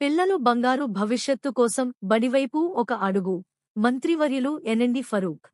పిల్లలు బంగారు భవిష్యత్తు కోసం బడివైపు ఒక అడుగు. మంత్రివర్యులు ఎనండి ఫరూక్.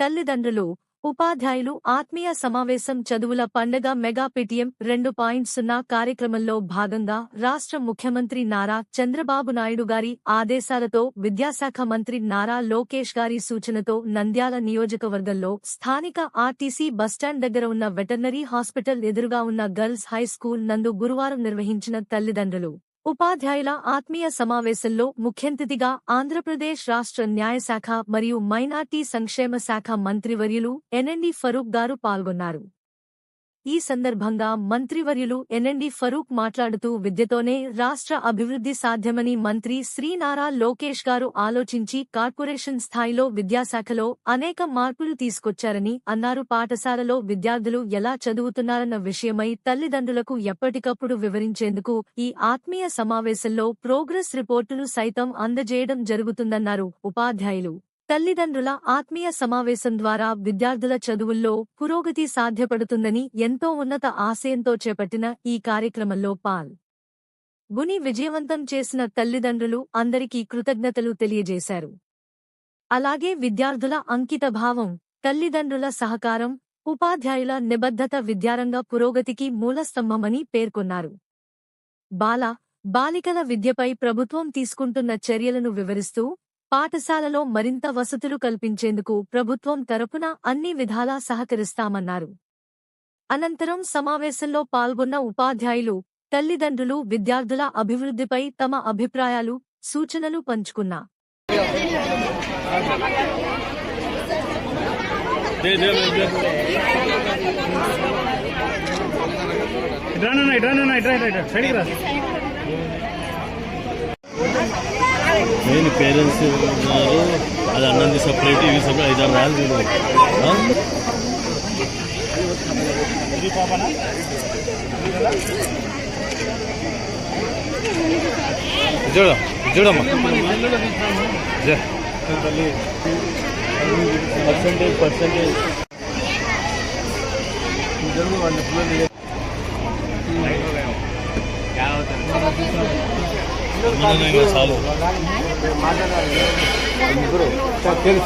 తల్లిదండ్రులు ఉపాధ్యాయులు ఆత్మీయ సమావేశం చదువుల పండగ మెగా పిటిఎం రెండు పాయింట్ సున్నా కార్యక్రమంలో భాగంగా రాష్ట్ర ముఖ్యమంత్రి నారా చంద్రబాబు నాయుడు గారి ఆదేశాలతో విద్యాశాఖ మంత్రి నారా లోకేష్ గారి సూచనతో నంద్యాల నియోజకవర్గంలో స్థానిక ఆర్టీసీ బస్టాండ్ దగ్గర ఉన్న వెటర్నరీ హాస్పిటల్ ఎదురుగా ఉన్న గర్ల్స్ హై స్కూల్ నందు గురువారం నిర్వహించిన తల్లిదండ్రులు. ఉపాధ్యాయుల ఆత్మీయ సమావేశంలో ముఖ్యంతిథిగా ఆంధ్రప్రదేశ్ రాష్ట్ర న్యాయశాఖ మరియు మైనార్టీ సంక్షేమ శాఖ మంత్రివర్యులు ఎన్ఎండి ఫరూక్ గారు పాల్గొన్నారు. ఈ సందర్భంగా మంత్రివర్యులు ఎన్ఎండి ఫరూక్ మాట్లాడుతూ విద్యతోనే రాష్ట్ర అభివృద్ధి సాధ్యమని మంత్రి శ్రీ నారా లోకేష్ గారు ఆలోచించి కార్పొరేషన్ స్థాయిలో విద్యాశాఖలో అనేక మార్పులు తీసుకొచ్చారని అన్నారు. పాఠశాలలో విద్యార్థులు ఎలా చదువుతున్నారన్న విషయమై తల్లిదండ్రులకు ఎప్పటికప్పుడు వివరించేందుకు ఈ ఆత్మీయ సమావేశంలో ప్రోగ్రెస్ రిపోర్టులు సైతం అందజేయడం జరుగుతుందన్నారు. ఉపాధ్యాయులు తల్లిదండ్రుల ఆత్మీయ సమావేశం ద్వారా విద్యార్థుల చదువుల్లో పురోగతి సాధ్యపడుతుందని ఎంతో ఉన్నత ఆశయంతో చేపట్టిన ఈ కార్యక్రమంలో పాల్. గుని విజయవంతం చేసిన తల్లిదండ్రులు అందరికీ కృతజ్ఞతలు తెలియజేశారు. అలాగే విద్యార్థుల అంకితభావం తల్లిదండ్రుల సహకారం ఉపాధ్యాయుల నిబద్ధత విద్యారంగ పురోగతికి మూలస్తంభమని పేర్కొన్నారు. బాల బాలికల విద్యపై ప్రభుత్వం తీసుకుంటున్న చర్యలను వివరిస్తూ పాఠశాలలో మరింత వసతులు కల్పించేందుకు ప్రభుత్వం తరపున అన్ని విధాలా సహకరిస్తామన్నారు అనంతరం సమావేశంలో పాల్గొన్న ఉపాధ్యాయులు తల్లిదండ్రులు విద్యార్థుల అభివృద్ధిపై తమ అభిప్రాయాలు సూచనలు పంచుకున్నా ఇట్రా ఇట్రా ఇట్రా ఇట్రా మెయిన్ పేరెంట్స్ ఉన్నారు. అది అన్నది సపరేట్ ఇవి సపరేట్ ఐదారు రాదు చూడ చూడమ్మా పర్సంటేజ్ పర్సంటేజ్. చాలు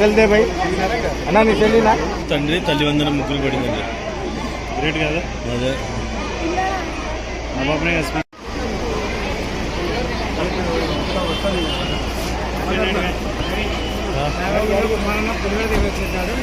చల్దే భాయ్ అన్నా నీ చెల్లినా తండ్రి తల్లి వందన ముగ్గురు పడిందండి. గ్రేట్ కదా? అదే. మా బాబునే మన పిల్లలు వచ్చేసాడు